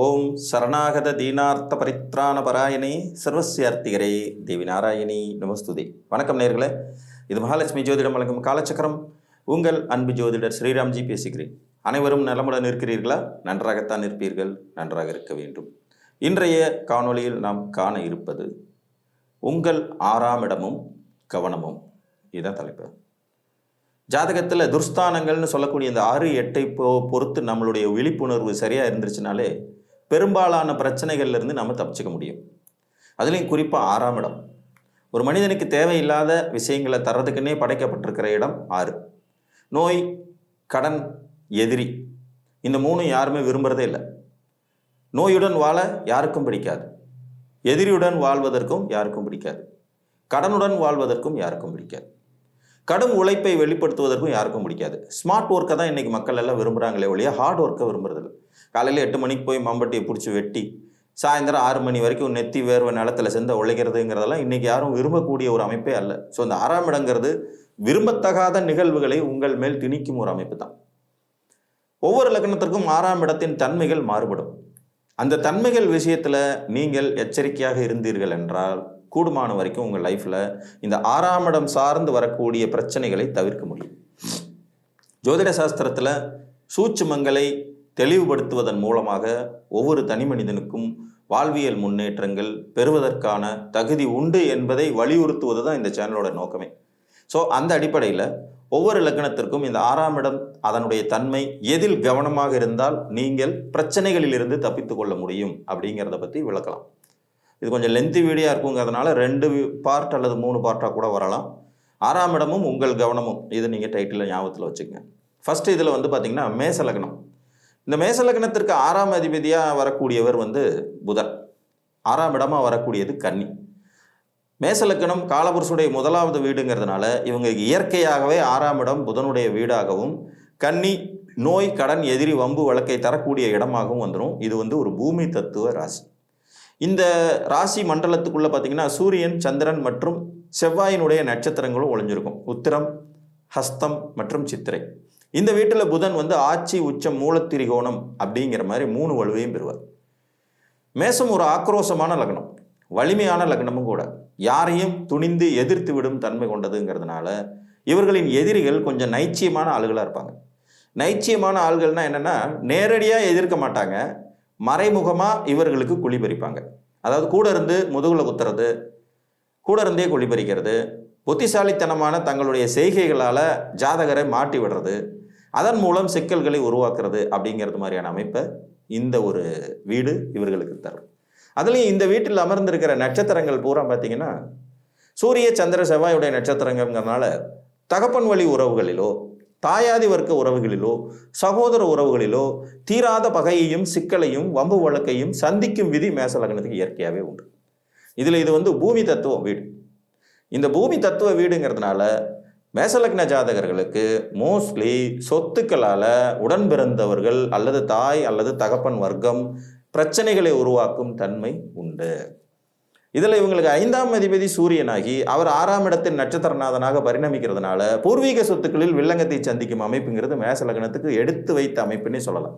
ஓம் சரணாகத தீனார்த்த பரித்ராண பராயணி சர்வசியார்த்திகரே தேவி நாராயணி நமஸ்துதி. வணக்கம் நேர்களே. இது மகாலட்சுமி ஜோதிடம் வழங்கும் காலச்சக்கரம். உங்கள் அன்பு ஜோதிடர் ஸ்ரீராம்ஜி பேசுகிறேன். அனைவரும் நலமுடன் இருக்கிறீர்களா? நன்றாகத்தான் இருப்பீர்கள். நன்றாக இருக்க வேண்டும். இன்றைய காணொளியில் நாம் காண இருப்பது உங்கள் ஆறாம் இடமும் கவனமும். இதுதான் தலைப்பு. ஜாதகத்தில் துர்ஸ்தானங்கள்னு சொல்லக்கூடிய இந்த ஆறு எட்டை பொறுத்து நம்மளுடைய விழிப்புணர்வு சரியாக இருந்துருச்சுனாலே பெரும்பாலான பிரச்சனைகள்ல இருந்து நம்ம தப்பிச்சுக்க முடியும். அதுலேயும் குறிப்பாக ஆறாம் இடம். ஒரு மனிதனுக்கு தேவையில்லாத விஷயங்களை தர்றதுக்குன்னே படைக்கப்பட்டிருக்கிற இடம் ஆறு. நோய் கடன் எதிரி. இந்த மூணும் யாருமே விரும்புகிறதே இல்லை. நோயுடன் வாழ யாருக்கும் பிடிக்காது. எதிரியுடன் வாழ்வதற்கும் யாருக்கும் பிடிக்காது. கடனுடன் வாழ்வதற்கும் யாருக்கும் பிடிக்காது. கடும் உழைப்பை வெளிப்படுத்துவதற்கும் யாருக்கும் பிடிக்காது. ஸ்மார்ட் ஒர்க்கை தான் இன்றைக்கி மக்கள் எல்லாம் விரும்புகிறாங்களே ஒழிய ஹார்ட் ஒர்க்கை விரும்புறதில்ல. காலையில் எட்டு மணிக்கு போய் மம்பட்டியை பிடிச்சி வெட்டி சாயந்தரம் ஆறு மணி வரைக்கும் நெத்தி வேர்வை நிலத்தில் செந்த உழைக்கிறதுங்கிறதெல்லாம் இன்றைக்கி யாரும் விரும்பக்கூடிய ஒரு அமைப்பே அல்ல. ஸோ இந்த ஆறாம் இடங்கிறது விரும்பத்தகாத நிகழ்வுகளை உங்கள் மேல் திணிக்கும் ஒரு அமைப்பு தான். ஒவ்வொரு லக்னத்திற்கும் ஆறாம் இடத்தின் தன்மைகள் மாறுபடும். அந்த தன்மைகள் விஷயத்தில் நீங்கள் எச்சரிக்கையாக இருந்தீர்கள் என்றால் கூடுமான வரைக்கும் உங்கள் லைஃப்பில் இந்த ஆறாம் இடம் சார்ந்து வரக்கூடிய பிரச்சனைகளை தவிர்க்க முடியும். ஜோதிட சாஸ்திரத்தில் சூட்சுமங்களை தெளிவுபடுத்துவதன் மூலமாக ஒவ்வொரு தனி மனிதனுக்கும் வாழ்வியல் முன்னேற்றங்கள் பெறுவதற்கான தகுதி உண்டு என்பதை வலியுறுத்துவது தான் இந்த சேனலோட நோக்கமே. ஸோ அந்த அடிப்படையில் ஒவ்வொரு லக்னத்திற்கும் இந்த ஆறாம் இடம் அதனுடைய தன்மை எதில் கவனமாக இருந்தால் நீங்கள் பிரச்சனைகளிலிருந்து தப்பித்து கொள்ள முடியும் அப்படிங்கிறத பற்றி விளக்கலாம். இது கொஞ்சம் லென்த்தி வீடியோ இருக்குங்கிறதுனால ரெண்டு பார்ட் அல்லது மூணு பார்ட்டாக கூட வரலாம். ஆறாம் இடமும் உங்கள் கவனமும். இது நீங்கள் டைட்டில் ஞாபகத்தில் வச்சுக்கங்க. ஃபஸ்ட்டு இதில் வந்து பார்த்திங்கன்னா மேச லக்னம். இந்த மேச லக்னத்திற்கு ஆறாம் அதிபதியாக வரக்கூடியவர் வந்து புதன். ஆறாம் இடமாக வரக்கூடியது கன்னி. மேசலக்கணம் காலபுருஷுடைய முதலாவது வீடுங்கிறதுனால இவங்க இயற்கையாகவே ஆறாம் இடம் புதனுடைய வீடாகவும் கன்னி நோய் கடன் எதிரி வம்பு வழக்கை தரக்கூடிய இடமாகவும் வந்துடும் இது வந்து ஒரு பூமி தத்துவ ராசி. இந்த ராசி மண்டலத்துக்குள்ளே பார்த்தீங்கன்னா சூரியன் சந்திரன் மற்றும் செவ்வாயினுடைய நட்சத்திரங்களும் ஒளிஞ்சிருக்கும். உத்திரம் ஹஸ்தம் மற்றும் சித்திரை. இந்த வீட்டில் புதன் வந்து ஆட்சி உச்சம் மூலத்திரிகோணம் அப்படிங்கிற மாதிரி மூணு வலுவையும் பெறுவார். மேசம் ஒரு ஆக்ரோஷமான லக்னம் வலிமையான லக்னமும் கூட. யாரையும் துணிந்து எதிர்த்து விடும் தன்மை கொண்டதுங்கிறதுனால இவர்களின் எதிரிகள் கொஞ்சம் நைச்சியமான ஆளுகளாக இருப்பாங்க. நைச்சியமான ஆள்கள்னால் என்னென்னா நேரடியாக எதிர்க்க மாட்டாங்க. மறைமுகமாக இவர்களுக்கு குழி பறிப்பாங்க. அதாவது கூட இருந்து முதுகுல குத்துறது கூட இருந்தே குழி பறிக்கிறது புத்திசாலித்தனமான தங்களுடைய செய்கைகளால் ஜாதகரை மாட்டி விடுறது அதன் மூலம் சிக்கல்களை உருவாக்குறது அப்படிங்கிறது மாதிரியான அமைப்பை இந்த ஒரு வீடு இவர்களுக்கு தரும். அதுலேயும் இந்த வீட்டில் அமர்ந்திருக்கிற நட்சத்திரங்கள் பூரா பார்த்தீங்கன்னா சூரிய சந்திர செவ்வாயுடைய நட்சத்திரங்கிறதுனால தகப்பன் வழி உறவுகளிலோ தாயாதி வர்க்க உறவுகளிலோ சகோதர உறவுகளிலோ தீராத பகையையும் சிக்கலையும் வம்பு வழக்கையும் சந்திக்கும் விதி மேசலகனத்துக்கு இயற்கையாகவே உண்டு. இதில் இது வந்து பூமி தத்துவ வீடு. இந்த பூமி தத்துவ வீடுங்கிறதுனால மேசலக்ன ஜாதகர்களுக்கு மோஸ்ட்லி சொத்துக்களால் உடன் பிறந்தவர்கள் அல்லது தாய் அல்லது தகப்பன் வர்க்கம் பிரச்சனைகளை உருவாக்கும் தன்மை உண்டு. இதில் இவங்களுக்கு ஐந்தாம் அதிபதி சூரியனாகி அவர் ஆறாம் இடத்தின் நட்சத்திரநாதனாக பரிணமிக்கிறதுனால பூர்வீக சொத்துக்களில் வில்லங்கத்தை சந்திக்கும் அமைப்புங்கிறது மேச லக்னத்துக்கு எடுத்து வைத்த அமைப்புன்னே சொல்லலாம்.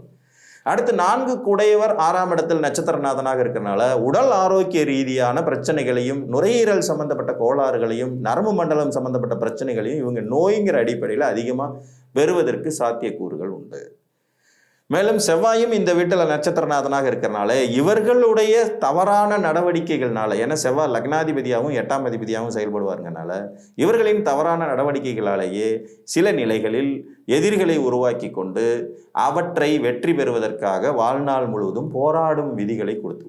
அடுத்து நான்கு குடையவர் ஆறாம் இடத்தில் நட்சத்திரநாதனாக இருக்கிறனால உடல் ஆரோக்கிய ரீதியான பிரச்சனைகளையும் நுரையீரல் சம்பந்தப்பட்ட கோளாறுகளையும் நரம்பு மண்டலம் சம்பந்தப்பட்ட பிரச்சனைகளையும் இவங்க நோய்ங்கிற அடிப்படையில் அதிகமாக பெறுவதற்கு சாத்தியக்கூறுகள் உண்டு. மேலும் செவ்வாயும் இந்த வீட்டில் நட்சத்திரநாதனாக இருக்கிறனால இவர்களுடைய தவறான நடவடிக்கைகள்னால ஏன்னா செவ்வாய் லக்னாதிபதியாகவும் எட்டாம் அதிபதியாகவும் செயல்படுவாருங்கனால இவர்களின் தவறான நடவடிக்கைகளாலேயே சில நிலைகளில் எதிரிகளை உருவாக்கி கொண்டு அவற்றை வெற்றி பெறுவதற்காக வாழ்நாள் முழுவதும் போராடும் விதிகளை கொடுத்து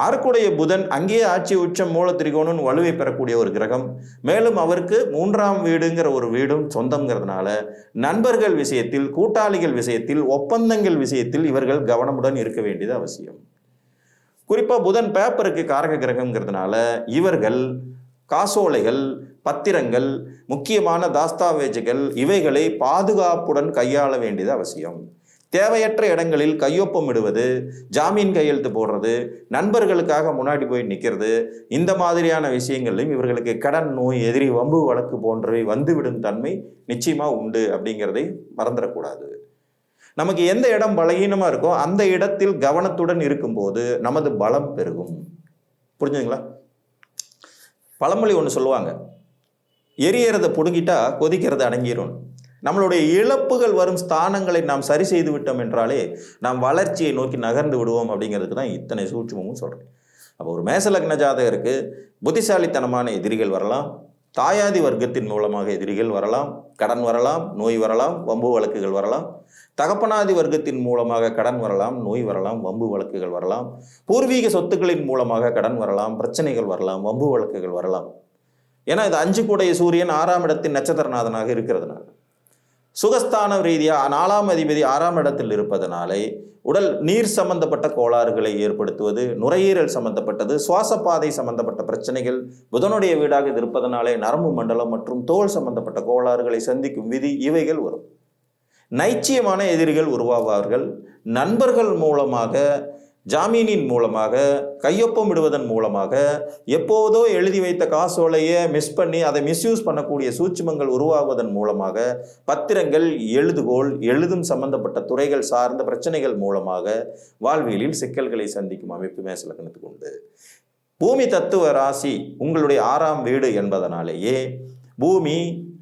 ஆறுக்குடைய புதன் அங்கேயே ஆட்சி உச்சம் மூல திரிகோணம் வலுவை பெறக்கூடிய ஒரு கிரகம். மேலும் அவருக்கு மூன்றாம் வீடுங்கிற ஒரு வீடும் சொந்தங்கிறதுனால நண்பர்கள் விஷயத்தில் கூட்டாளிகள் விஷயத்தில் ஒப்பந்தங்கள் விஷயத்தில் இவர்கள் கவனமுடன் இருக்க வேண்டியது அவசியம். குறிப்பாக புதன் பேப்பருக்கு காரக கிரகங்கிறதுனால இவர்கள் காசோலைகள் பத்திரங்கள் முக்கியமான தாஸ்தாவேஜுகள் இவைகளை பாதுகாப்புடன் கையாள வேண்டியது அவசியம். தேவையற்ற இடங்களில் கையொப்பம் இடுவது ஜாமீன் கையெழுத்து போடுறது நண்பர்களுக்காக முன்னாடி போய் நிற்கிறது இந்த மாதிரியான விஷயங்களையும் இவர்களுக்கு கடன் நோய் எதிரி வம்பு வழக்கு போன்றவை வந்துவிடும் தன்மை நிச்சயமாக உண்டு அப்படிங்கிறதை மறந்துடக்கூடாது. நமக்கு எந்த இடம் பலகீனமாக இருக்கோ அந்த இடத்தில் கவனத்துடன் இருக்கும்போது நமது பலம் பெருகும். புரிஞ்சுங்களா பழமொழி ஒன்று சொல்லுவாங்க. எரியறதை பிடுங்கிட்டா கொதிக்கிறது அடங்கிரும். நம்மளுடைய இழப்புகள் வரும் ஸ்தானங்களை நாம் சரி செய்து விட்டோம் என்றாலே நாம் வளர்ச்சியை நோக்கி நகர்ந்து விடுவோம் அப்படிங்கிறதுக்கு தான் இத்தனை சூட்சமும் சொல்கிறேன் அப்போ ஒரு மேசலக்ன ஜாதகருக்கு புத்திசாலித்தனமான எதிரிகள் வரலாம். தாயாதி வர்க்கத்தின் மூலமாக எதிரிகள் வரலாம். கடன் வரலாம் நோய் வரலாம் வம்பு வழக்குகள் வரலாம். தகப்பனாதி வர்க்கத்தின் மூலமாக கடன் வரலாம் நோய் வரலாம் வம்பு வழக்குகள் வரலாம். பூர்வீக சொத்துக்களின் மூலமாக கடன் வரலாம் பிரச்சனைகள் வரலாம் வம்பு வழக்குகள் வரலாம். ஏன்னா இது அஞ்சு கூடைய சூரியன் ஆறாம் இடத்தின் நட்சத்திரநாதனாக இருக்கிறதுனால. சுகஸ்தான ரீதியாக நாலாம் அதிபதி ஆறாம் இடத்தில் இருப்பதனாலே உடல் நீர் சம்பந்தப்பட்ட கோளாறுகளை ஏற்படுத்துவது நுரையீரல் சம்பந்தப்பட்டது சுவாசப்பாதை சம்பந்தப்பட்ட பிரச்சனைகள் புதனுடைய வீடாக இது இருப்பதனாலே நரம்பு மண்டலம் மற்றும் தோல் சம்பந்தப்பட்ட கோளாறுகளை சந்திக்கும் விதி இவைகள் வரும். நைச்சியமான எதிரிகள் உருவாவார்கள். நண்பர்கள் மூலமாக ஜாமீனின் மூலமாக கையொப்பம் விடுவதன் மூலமாக எப்போதோ எழுதி வைத்த காசோலையை மிஸ் பண்ணி அதை மிஸ்யூஸ் பண்ணக்கூடிய சூட்சுமங்கள் உருவாகுவதன் மூலமாக பத்திரங்கள் எழுதுகோள் எழுதும் சம்பந்தப்பட்ட துறைகள் சார்ந்த பிரச்சனைகள் மூலமாக வாழ்வியலில் சிக்கல்களை சந்திக்கும் அமைப்பு மேசலக்கணத்துக்கு உண்டு. பூமி தத்துவ ராசி உங்களுடைய ஆறாம் வீடு என்பதனாலேயே பூமி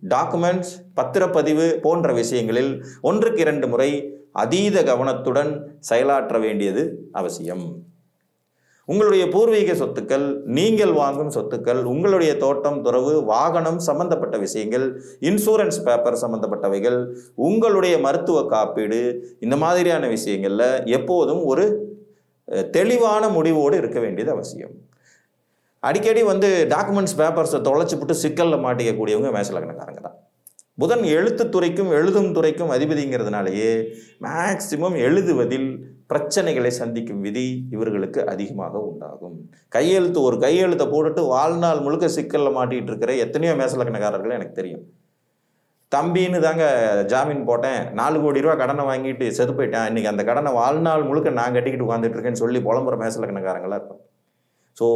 டாக்குமெண்ட்ஸ் பத்திரப்பதிவு போன்ற விஷயங்களில் ஒன்றுக்கு இரண்டு முறை அதீத கவனத்துடன் செயலாற்ற வேண்டியது அவசியம். உங்களுடைய பூர்வீக சொத்துக்கள் நீங்கள் வாங்கும் சொத்துக்கள் உங்களுடைய தோட்டம் துறவு வாகனம் சம்பந்தப்பட்ட விஷயங்கள் இன்சூரன்ஸ் பேப்பர் சம்பந்தப்பட்டவைகள் உங்களுடைய மருத்துவ காப்பீடு இந்த மாதிரியான விஷயங்களில் எப்போதும் ஒரு தெளிவான முடிவோடு இருக்க வேண்டியது அவசியம். அடிக்கடி வந்து டாக்குமெண்ட்ஸ் பேப்பர்ஸை தொலைச்சிப்புட்டு சிக்கலில் மாட்டிக்கக்கூடியவங்க மேசலக்கணக்காரங்க தான். புதன் எழுத்து துறைக்கும் எழுதும் துறைக்கும் அதிபதிங்கிறதுனாலேயே மேக்சிமம் எழுதுவதில் பிரச்சனைகளை சந்திக்கும் விதி இவர்களுக்கு அதிகமாக உண்டாகும். கையெழுத்து ஒரு கையெழுத்தை போட்டுட்டு வாழ்நாள் முழுக்க சிக்கலில் மாட்டிகிட்டு இருக்கிற எத்தனையோ மேசலக்கணக்காரர்கள் எனக்கு தெரியும். தம்பின்னு தாங்க ஜாமீன் போட்டேன். நாலு கோடி ரூபா கடனை வாங்கிட்டு செத்து போயிட்டேன் இன்றைக்கி அந்த கடனை வாழ்நாள் முழுக்க நான் கட்டிக்கிட்டு உட்காந்துட்டு இருக்கேன்னு சொல்லி புலம்புற மேசலக்கணக்காரங்களாக இருக்கும் ஸோ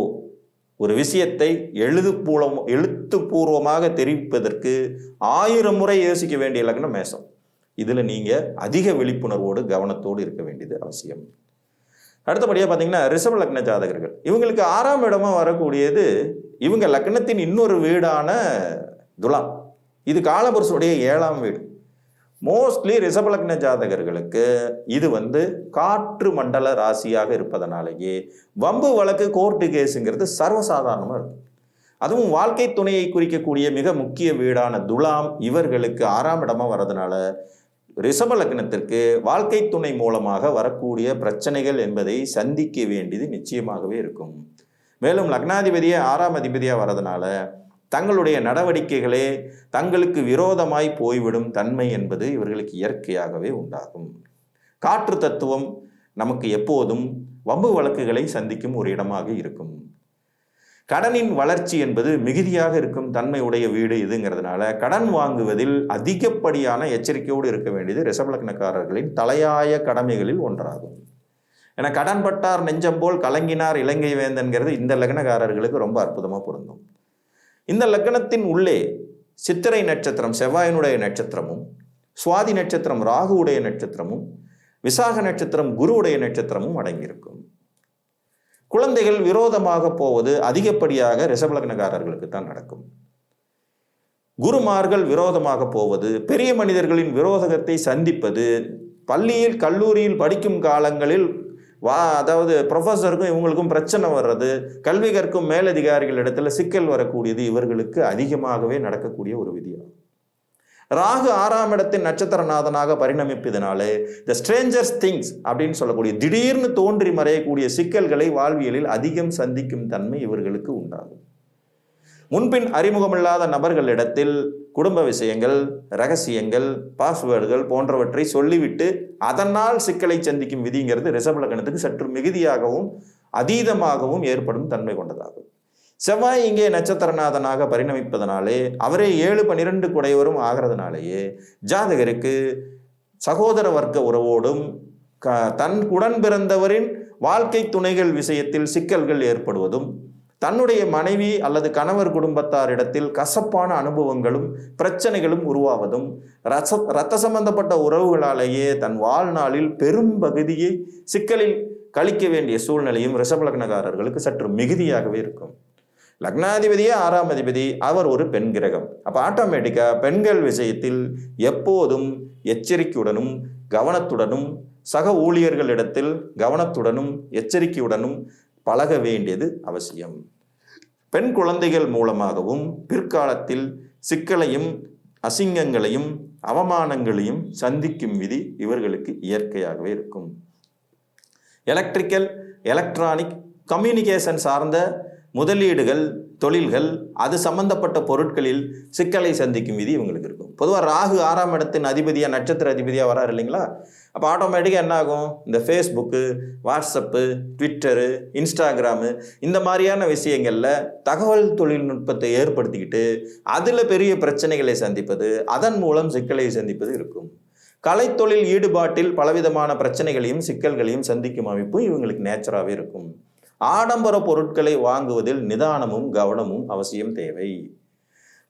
ஒரு விஷயத்தை எழுதுப்பூலம் எழுத்துப்பூர்வமாக தெரிவிப்பதற்கு ஆயிரம் முறை யோசிக்க வேண்டிய லக்னம் மேசம் இதில் நீங்கள் அதிக விழிப்புணர்வோடு கவனத்தோடு இருக்க வேண்டியது அவசியம். அடுத்தபடியாக பார்த்தீங்கன்னா ரிஷப லக்ன ஜாதகர்கள். இவங்களுக்கு ஆறாம் இடமா வரக்கூடியது இவங்க லக்னத்தின் இன்னொரு வீடான துலாம். இது காலபுருஷனுடைய ஏழாம் வீடு. மோஸ்ட்லி ரிஷபலக்ன ஜாதகர்களுக்கு இது வந்து காற்று மண்டல ராசியாக இருப்பதனாலேயே வம்பு வழக்கு கோர்ட்டு கேஸுங்கிறது சர்வசாதாரணமாக இருக்கும் அதுவும் வாழ்க்கை துணையை குறிக்கக்கூடிய மிக முக்கிய வீடான துலாம் இவர்களுக்கு ஆறாம் இடமா வர்றதுனால ரிஷப லக்னத்திற்கு வாழ்க்கை துணை மூலமாக வரக்கூடிய பிரச்சனைகள் என்பதை சந்திக்க வேண்டியது நிச்சயமாகவே இருக்கும். மேலும் லக்னாதிபதியே ஆறாம் அதிபதியாக வர்றதுனால தங்களுடைய நடவடிக்கைகளே தங்களுக்கு விரோதமாய் போய்விடும் தன்மை என்பது இவர்களுக்கு இயற்கையாகவே உண்டாகும். காற்று தத்துவம் நமக்கு எப்போதும் வம்பு வழக்குகளை சந்திக்கும் ஒரு இடமாக இருக்கும். கடனின் வளர்ச்சி என்பது மிகுதியாக இருக்கும் தன்மை உடைய வீடு இதுங்கிறதுனால கடன் வாங்குவதில் அதிகப்படியான எச்சரிக்கையோடு இருக்க வேண்டியது ரிஷபலக்னக்காரர்களின் தலையாய கடமைகளில் ஒன்றாகும். ஏன்னா கடன்பட்டார் நெஞ்சம் போல் கலங்கினார் இலங்கை வேந்தன்கிறது இந்த லக்னக்காரர்களுக்கு ரொம்ப அற்புதமாக பொருந்தும். இந்த லக்னத்தின் உள்ளே சித்திரை நட்சத்திரம் செவ்வாயினுடைய நட்சத்திரமும் சுவாதி நட்சத்திரம் ராகுவுடைய நட்சத்திரமும் விசாக நட்சத்திரம் குருவுடைய நட்சத்திரமும் அடங்கியிருக்கும். குழந்தைகள் விரோதமாக போவது அதிகப்படியாக ரிஷபலக்னக்காரர்களுக்கு தான் நடக்கும். குருமார்கள் விரோதமாக போவது பெரிய மனிதர்களின் விரோதகத்தை சந்திப்பது பள்ளியில் கல்லூரியில் படிக்கும் காலங்களில் வா அதாவது ப்ரொஃபஸருக்கும் இவங்களுக்கும் பிரச்சனை வர்றது கல்வி கற்கும் மேலதிகாரிகள் இடத்துல சிக்கல் வரக்கூடியது இவர்களுக்கு அதிகமாகவே நடக்கக்கூடிய ஒரு விதியாகும் ராகு ஆறாம் இடத்தின் நட்சத்திரநாதனாக பரிணமிப்பதனாலே த ஸ்ட்ரேஞ்சர்ஸ் திங்ஸ் அப்படின்னு சொல்லக்கூடிய திடீர்னு தோன்றி மறையக்கூடிய சிக்கல்களை வாழ்வியலில் அதிகம் சந்திக்கும் தன்மை இவர்களுக்கு உண்டாகும். முன்பின் அறிமுகமில்லாத நபர்களிடத்தில் குடும்ப விஷயங்கள் ரகசியங்கள் பாஸ்வேர்டுகள் போன்றவற்றை சொல்லிவிட்டு அதனால் சிக்கலை சந்திக்கும் விதிங்கிறது ரிஷபலக்கணத்துக்கு சற்று மிகுதியாகவும் அதீதமாகவும் ஏற்படும் தன்மை கொண்டதாகும். செவ்வாய் இங்கே நட்சத்திரநாதனாக பரிணமிப்பதனாலே அவரே ஏழு பன்னிரண்டு குடையவரும் ஆகிறதுனாலேயே ஜாதகருக்கு சகோதர வர்க்க உறவோடும் க தன் உடன் பிறந்தவரின் வாழ்க்கை துணைகள் விஷயத்தில் சிக்கல்கள் ஏற்படுவதும் தன்னுடைய மனைவி அல்லது கணவர் குடும்பத்தாரிடத்தில் கசப்பான அனுபவங்களும் பிரச்சனைகளும் உருவாவதும் ரச ரத்த சம்பந்தப்பட்ட உறவுகளாலேயே தன் வாழ்நாளில் பெரும் பகுதியை சிக்கலில் கழிக்க வேண்டிய சூழ்நிலையும் ரிஷபலக்னகாரர்களுக்கு சற்று மிகுதியாகவே இருக்கும். லக்னாதிபதியே ஆறாம் அதிபதி அவர் ஒரு பெண் கிரகம். அப்போ ஆட்டோமேட்டிக்காக பெண்கள் விஷயத்தில் எப்போதும் எச்சரிக்கையுடனும் கவனத்துடனும் சக ஊழியர்களிடத்தில் கவனத்துடனும் எச்சரிக்கையுடனும் பழக வேண்டியது அவசியம். பெண் குழந்தைகள் மூலமாகவும் பிற்காலத்தில் சிக்கலையும் அசிங்கங்களையும் அவமானங்களையும் சந்திக்கும் விதி இவர்களுக்கு இயற்கையாகவே இருக்கும். எலக்ட்ரிக்கல் எலக்ட்ரானிக் கம்யூனிகேஷன் சார்ந்த முதலீடுகள் தொழில்கள் அது சம்பந்தப்பட்ட பொருட்களில் சிக்கலை சந்திக்கும் விதி இவங்களுக்கு இருக்கும். பொதுவாக ராகு ஆறாம் இடத்தின் அதிபதியாக நட்சத்திர அதிபதியாக வராரு இல்லைங்களா? அப்போ ஆட்டோமேட்டிக்காக என்ன ஆகும் இந்த ஃபேஸ்புக்கு வாட்ஸ்அப்பு ட்விட்டரு இன்ஸ்டாகிராமு இந்த மாதிரியான விஷயங்களில் தகவல் தொழில்நுட்பத்தை ஏற்படுத்திக்கிட்டு அதில் பெரிய பிரச்சனைகளை சந்திப்பது அதன் மூலம் சிக்கலை சந்திப்பது இருக்கும். கலைத்தொழில் ஈடுபாட்டில் பலவிதமான பிரச்சனைகளையும் சிக்கல்களையும் சந்திக்கும் அமைப்பு இவங்களுக்கு நேச்சராகவே இருக்கும். ஆடம்பர பொருட்களை வாங்குவதில் நிதானமும் கவனமும் அவசியம் தேவை.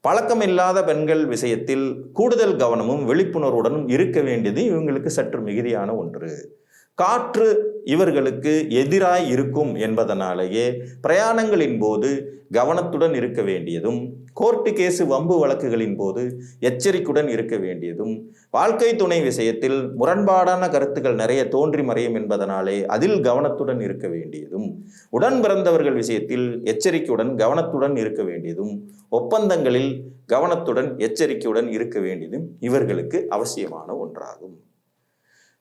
பழக்கமில்லாத பெண்கள் விஷயத்தில் கூடுதல் கவனமும் விழிப்புணர்வுடனும் இருக்க வேண்டியது இவங்களுக்கு சற்று மிகுதியான ஒன்று. காற்று இவர்களுக்கு எதிராய் இருக்கும் என்பதனாலேயே பிரயாணங்களின் போது கவனத்துடன் இருக்க வேண்டியதும் கோர்ட்டு கேஸு வம்பு வழக்குகளின் போது எச்சரிக்கையுடன் இருக்க வேண்டியதும் வாழ்க்கை துணை விஷயத்தில் முரண்பாடான கருத்துக்கள் நிறைய தோன்றி மறையும் என்பதனாலே அதில் கவனத்துடன் இருக்க வேண்டியதும் உடன் பிறந்தவர்கள் விஷயத்தில் எச்சரிக்கையுடன் கவனத்துடன் இருக்க வேண்டியதும் ஒப்பந்தங்களில் கவனத்துடன் எச்சரிக்கையுடன் இருக்க வேண்டியதும் இவர்களுக்கு அவசியமான ஒன்றாகும்.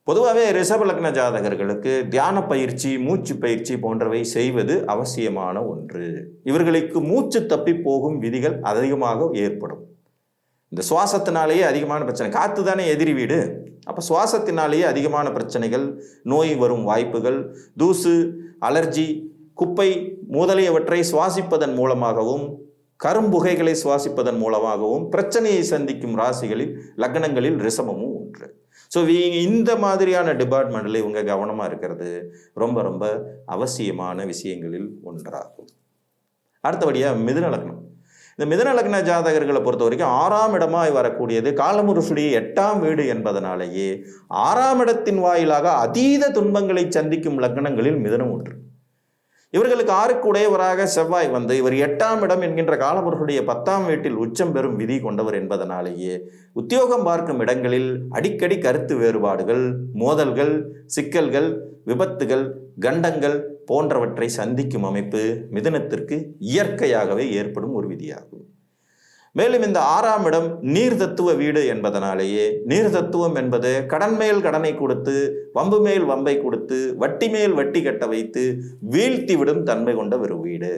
பொதுவாகவே ரிஷபலக்ன ஜாதகர்களுக்கு தியான பயிற்சி மூச்சு பயிற்சி போன்றவை செய்வது அவசியமான ஒன்று. இவர்களுக்கு மூச்சு தப்பி போகும் விதிகள் அதிகமாக ஏற்படும். இந்த சுவாசத்தினாலேயே அதிகமான பிரச்சனை. காற்று தானே எதிரி வீடு. அப்போ சுவாசத்தினாலேயே அதிகமான பிரச்சனைகள் நோய் வரும் வாய்ப்புகள் தூசு அலர்ஜி குப்பை முதலியவற்றை சுவாசிப்பதன் மூலமாகவும் கரும்புகைகளை சுவாசிப்பதன் மூலமாகவும் பிரச்சனையை சந்திக்கும் ராசிகளில் லக்னங்களில் ரிசமமும் ஒன்று. ஸோ இந்த மாதிரியான டிபார்ட்மெண்ட்டில் இவங்க கவனமாக இருக்கிறது ரொம்ப ரொம்ப அவசியமான விஷயங்களில் ஒன்றாகும். அடுத்தபடியாக மிதுன லக்னம். இந்த மிதுன லக்ன ஜாதகர்களை பொறுத்த வரைக்கும் ஆறாம் இடமாய் வரக்கூடியது காலமுருசுடைய எட்டாம் வீடு என்பதனாலேயே ஆறாம் இடத்தின் வாயிலாக அதீத துன்பங்களை சந்திக்கும் லக்னங்களில் மிதனம் ஒன்று. இவர்களுக்கு ஆறுக்குடையவராக செவ்வாய் வந்து இவர் எட்டாம் இடம் என்கின்ற காலவர்களுடைய பத்தாம் வீட்டில் உச்சம் பெறும் விதி கொண்டவர் என்பதனாலேயே உத்தியோகம் பார்க்கும் இடங்களில் அடிக்கடி கருத்து வேறுபாடுகள் மோதல்கள் சிக்கல்கள் விபத்துகள் கண்டங்கள் போன்றவற்றை சந்திக்கும் அமைப்பு மிதனத்திற்கு இயற்கையாகவே ஏற்படும் ஒரு விதியாகும். மேலும் இந்த ஆறாம் இடம் நீர் தத்துவ வீடு என்பதனாலேயே நீர் தத்துவம் என்பது கடன் மேல் கடனை கொடுத்து வம்பு மேல் வம்பை கொடுத்து வட்டி மேல் வட்டி கட்ட வைத்து வீழ்த்தி விடும் தன்மை கொண்ட ஒரு வீடு.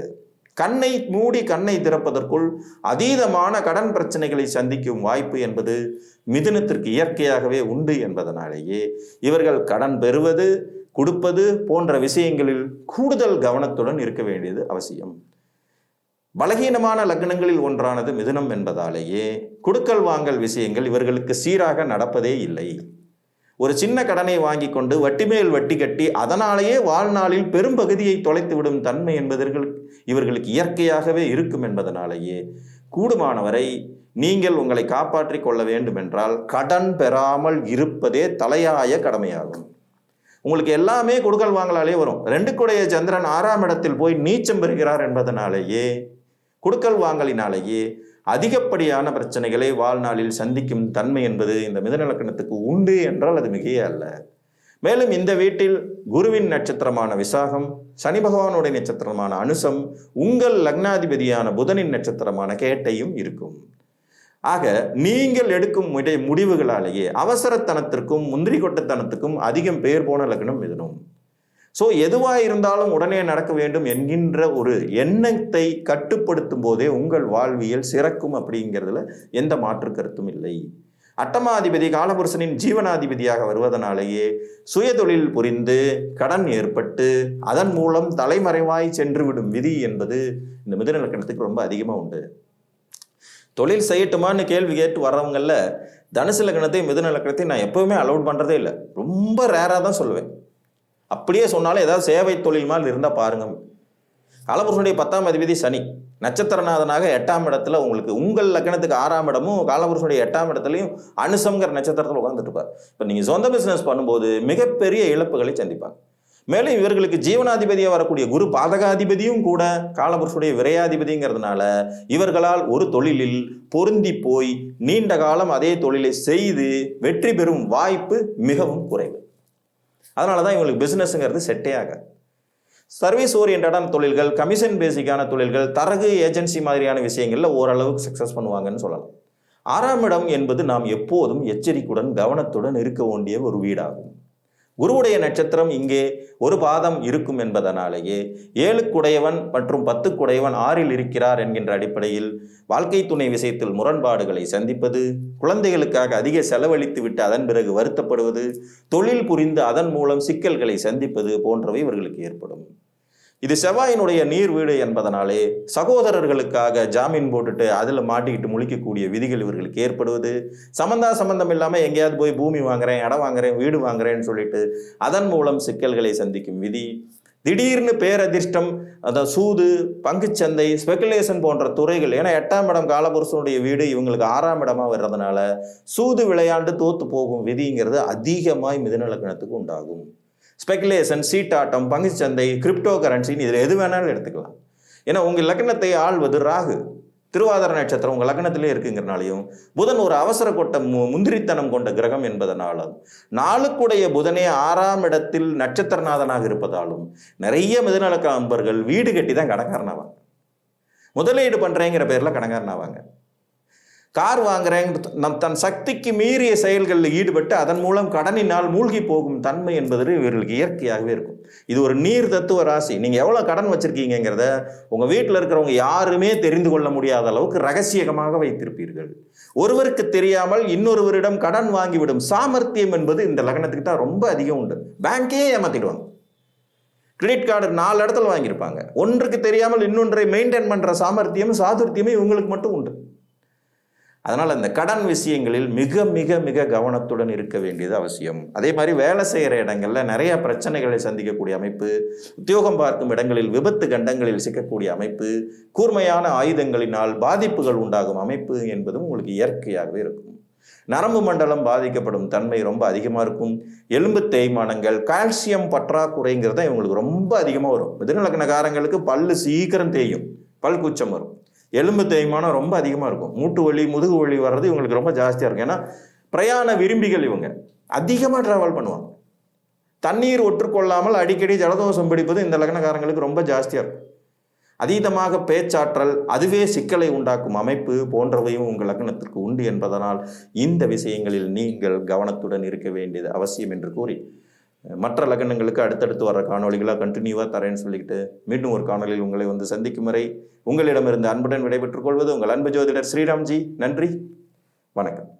கண்ணை மூடி கண்ணை திறப்பதற்குள் அதீதமான கடன் பிரச்சனைகளை சந்திக்கும் வாய்ப்பு என்பது மிதுனத்திற்கு இயற்கையாகவே உண்டு என்பதனாலேயே இவர்கள் கடன் பெறுவது கொடுப்பது போன்ற விஷயங்களில் கூடுதல் கவனத்துடன் இருக்க வேண்டியது அவசியம். பலகீனமான லக்னங்களில் ஒன்றானது மிதுனம் என்பதாலேயே கொடுக்கல் வாங்கல் விஷயங்கள் இவர்களுக்கு சீராக நடப்பதே இல்லை. ஒரு சின்ன கடனை வாங்கி கொண்டு வட்டி மேல் வட்டி கட்டி அதனாலேயே வாழ்நாளில் பெரும்பகுதியை தொலைத்து விடும் தன்மை என்பதற்கு இவர்களுக்கு இயற்கையாகவே இருக்கும் என்பதனாலேயே கூடுமானவரை நீங்கள் உங்களை காப்பாற்றிக் கொள்ள வேண்டும் என்றால் கடன் பெறாமல் இருப்பதே தலையாய கடமையாகும். உங்களுக்கு எல்லாமே கொடுக்கல் வாங்கலாலே வரும். ரெண்டு கொடைய சந்திரன் ஆறாம் இடத்தில் போய் நீச்சம் பெறுகிறார் என்பதனாலேயே கொடுக்கல் வாங்கலினாலேயே அதிகப்படியான பிரச்சனைகளை வாழ்நாளில் சந்திக்கும் தன்மை என்பது இந்த மிதநலக்கணத்துக்கு உண்டு என்றால் அது மிகையே அல்ல. மேலும் இந்த வீட்டில் குருவின் நட்சத்திரமான விசாகம் சனி பகவானுடைய நட்சத்திரமான அனுசம் உங்கள் லக்னாதிபதியான புதனின் நட்சத்திரமான கேட்டையும் இருக்கும். ஆக நீங்கள் எடுக்கும் முடிவுகளாலேயே அவசரத்தனத்திற்கும் முந்திரி கொட்டத்தனத்துக்கும் அதிகம் பெயர் போன லக்னம் மிதனும் ஸோ எதுவாக இருந்தாலும் உடனே நடக்க வேண்டும் என்கின்ற ஒரு எண்ணத்தை கட்டுப்படுத்தும் போதே உங்கள் வாழ்வியல் சிறக்கும் அப்படிங்கிறதுல எந்த மாற்று கருத்தும் இல்லை. அட்டமாதிபதி காலபுருஷனின் ஜீவனாதிபதியாக வருவதனாலேயே சுயதொழில் புரிந்து கடன் ஏற்பட்டு அதன் மூலம் தலைமறைவாய் சென்று விடும் விதி என்பது இந்த மிதுன லக்கணத்துக்கு ரொம்ப அதிகமாக உண்டு. தொழில் செய்யட்டுமான்னு கேள்வி கேட்டு வர்றவங்களில் தனுசு லக்கணத்தையும் மிதுன லக்கணத்தையும் நான் எப்போவுமே அலோட் பண்ணுறதே இல்லை. ரொம்ப ரேராக தான் சொல்லுவேன். அப்படியே சொன்னாலும் ஏதாவது சேவை தொழில் மாதிரி இருந்தால் பாருங்கள் காலபுருஷனுடைய பத்தாம் அதிபதி சனி. நட்சத்திரநாதனாக எட்டாம் இடத்துல உங்களுக்கு உங்கள் லக்னத்துக்கு ஆறாம் இடமும் காலபுருஷனுடைய எட்டாம் இடத்துலையும் அனுசம்ங்கிற நட்சத்திரத்தில் உட்காந்துட்டு இப்போ நீங்கள் சொந்த பிஸ்னஸ் பண்ணும்போது மிகப்பெரிய இழப்புகளை சந்திப்பாங்க. மேலும் இவர்களுக்கு ஜீவனாதிபதியாக வரக்கூடிய குரு பாதகாதிபதியும் கூட காலபுருஷனுடைய விரையாதிபதிங்கிறதுனால இவர்களால் ஒரு தொழிலில் பொருந்தி போய் நீண்ட காலம் அதே தொழிலை செய்து வெற்றி பெறும் வாய்ப்பு மிகவும் குறைவு. அதனால தான் இவங்களுக்கு பிஸ்னஸ்ங்கிறது செட்டே ஆகாது. சர்வீஸ் ஓரியன்டான தொழில்கள் கமிஷன் பேசிக்கான தொழில்கள் தரகு ஏஜென்சி மாதிரியான விஷயங்களில் ஓரளவுக்கு சக்ஸஸ் பண்ணுவாங்கன்னு சொல்லலாம். ஆறாம் இடம் என்பது நாம் எப்போதும் எச்சரிக்கையுடன் கவனத்துடன் இருக்க வேண்டிய ஒரு வீடாகும். குருவுடைய நட்சத்திரம் இங்கே ஒரு பாதம் இருக்கும் என்பதனாலேயே ஏழுக்குடையவன் மற்றும் பத்துக்குடையவன் ஆறில் இருக்கிறார் என்கின்ற அடிப்படையில் வாழ்க்கை துணை விஷயத்தில் முரண்பாடுகளை சந்திப்பது குழந்தைகளுக்காக அதிக செலவழித்து விட்டு அதன் பிறகு வருத்தப்படுவது தொழில் புரிந்து அதன் மூலம் சிக்கல்களை சந்திப்பது போன்றவை இவர்களுக்கு ஏற்படும். இது செவ்வாயினுடைய நீர் வீடு என்பதனாலே சகோதரர்களுக்காக ஜாமீன் போட்டுட்டு அதில் மாட்டிக்கிட்டு முழிக்கக்கூடிய விதிகள் இவர்களுக்கு ஏற்படுவது. சம்பந்தா சம்பந்தம் இல்லாமல் எங்கேயாவது போய் பூமி வாங்குறேன் இடம் வாங்குறேன் வீடு வாங்குறேன்னு சொல்லிட்டு அதன் மூலம் சிக்கல்களை சந்திக்கும் விதி. திடீர்னு பேரதிர்ஷ்டம் அந்த சூது பங்குச்சந்தை ஸ்பெகுலேஷன் போன்ற துறைகள் ஏன்னா எட்டாம் இடம் காலபுருஷனுடைய வீடு இவங்களுக்கு ஆறாம் இடமா வர்றதுனால சூது விளையாண்டு தோத்து போகும் விதிங்கிறது அதிகமாய் மிதநலக்கணத்துக்கு உண்டாகும். ஸ்பெகுலேஷன் சீட்டாட்டம் பங்குச்சந்தை கிரிப்டோ கரன்சின்னு இதில் எது வேணாலும் எடுத்துக்கலாம். ஏன்னா உங்கள் லக்னத்தை ஆள்வது ராகு. திருவாதிர நட்சத்திரம் உங்கள் லக்னத்திலே இருக்குங்கிறனாலையும் புதன் ஒரு அவசர கொட்ட மு முந்திரித்தனம் கொண்ட கிரகம் என்பதனாலும் நாளுக்குடைய புதனே ஆறாம் இடத்தில் நட்சத்திரநாதனாக இருப்பதாலும் நிறைய மிதநலக்க அம்பர்கள் வீடு கட்டி தான் கடங்காரனாவாங்க முதலீடு பண்ணுறேங்கிற பேரில் கடங்காரனாவாங்க கார் வாங்குறேன் நம் தன் சக்திக்கு மீறிய செயல்களில் ஈடுபட்டு அதன் மூலம் கடனினால் மூழ்கி போகும் தன்மை என்பது இவர்களுக்கு இயற்கையாகவே இருக்கும். இது ஒரு நீர் தத்துவ ராசி. நீங்கள் எவ்வளோ கடன் வச்சுருக்கீங்கிறத உங்கள் வீட்டில் இருக்கிறவங்க யாருமே தெரிந்து கொள்ள முடியாத அளவுக்கு ரகசியமாக வைத்திருப்பீர்கள். ஒருவருக்கு தெரியாமல் இன்னொருவரிடம் கடன் வாங்கிவிடும் சாமர்த்தியம் என்பது இந்த லக்னத்துக்கு தான் ரொம்ப அதிகம் உண்டு. பேங்கே ஏமாத்திடுவாங்க. கிரெடிட் கார்டு நாலு இடத்துல வாங்கியிருப்பாங்க. ஒன்றுக்கு தெரியாமல் இன்னொன்றை மெயின்டைன் பண்ணுற சாமர்த்தியம் சாதுர்த்தியமே இவங்களுக்கு மட்டும் உண்டு. அதனால் அந்த கடன் விஷயங்களில் மிக மிக மிக கவனத்துடன் இருக்க வேண்டியது அவசியம். அதே மாதிரி வேலை செய்கிற இடங்களில் நிறைய பிரச்சனைகளை சந்திக்கக்கூடிய அமைப்பு உத்தியோகம் பார்க்கும் இடங்களில் விபத்து கண்டங்களில் சிக்கக்கூடிய அமைப்பு கூர்மையான ஆயுதங்களினால் பாதிப்புகள் உண்டாகும் அமைப்பு என்பதும் உங்களுக்கு இயற்கையாகவே இருக்கும். நரம்பு மண்டலம் பாதிக்கப்படும் தன்மை ரொம்ப அதிகமாக இருக்கும். எலும்பு தேய்மானங்கள் கால்சியம் பற்றாக்குறைங்கிறது தான் இவங்களுக்கு ரொம்ப அதிகமாக வரும். மிதுநலக்கணக்காரங்களுக்கு பல்லு சீக்கிரம் தேயும். பல் கூச்சம் வரும். எலும்பு தேய்மானம் ரொம்ப அதிகமாக இருக்கும். மூட்டு வலி முதுகு வலி வர்றது இவங்களுக்கு ரொம்ப ஜாஸ்தியாக இருக்கும். ஏன்னா பிரயாண விரும்பிகள் இவங்க. அதிகமாக ட்ராவல் பண்ணுவாங்க. தண்ணீர் ஒற்றுக்கொள்ளாமல் அடிக்கடி ஜலதோஷம் பிடிப்பது இந்த லக்னக்காரங்களுக்கு ரொம்ப ஜாஸ்தியாக இருக்கும். அதீதமாக பேச்சாற்றல் அதுவே சிக்கலை உண்டாக்கும் அமைப்பு போன்றவையும் உங்கள் லக்னத்திற்கு உண்டு என்பதனால் இந்த விஷயங்களில் நீங்கள் கவனத்துடன் இருக்க வேண்டியது அவசியம் என்று கூறி மற்ற லக்னங்களுக்கு அடுத்தடுத்து வர காணொலிகளாக கண்டினியூவாக தரேன்னு சொல்லிக்கிட்டு மீண்டும் ஒரு காணொலியில் உங்களை வந்து சந்திக்கும் வரை உங்களிடமிருந்து அன்புடன் விடைபெற்றுக் கொள்வது உங்கள் அன்பு ஜோதிடர் ஸ்ரீராம்ஜி. நன்றி. வணக்கம்.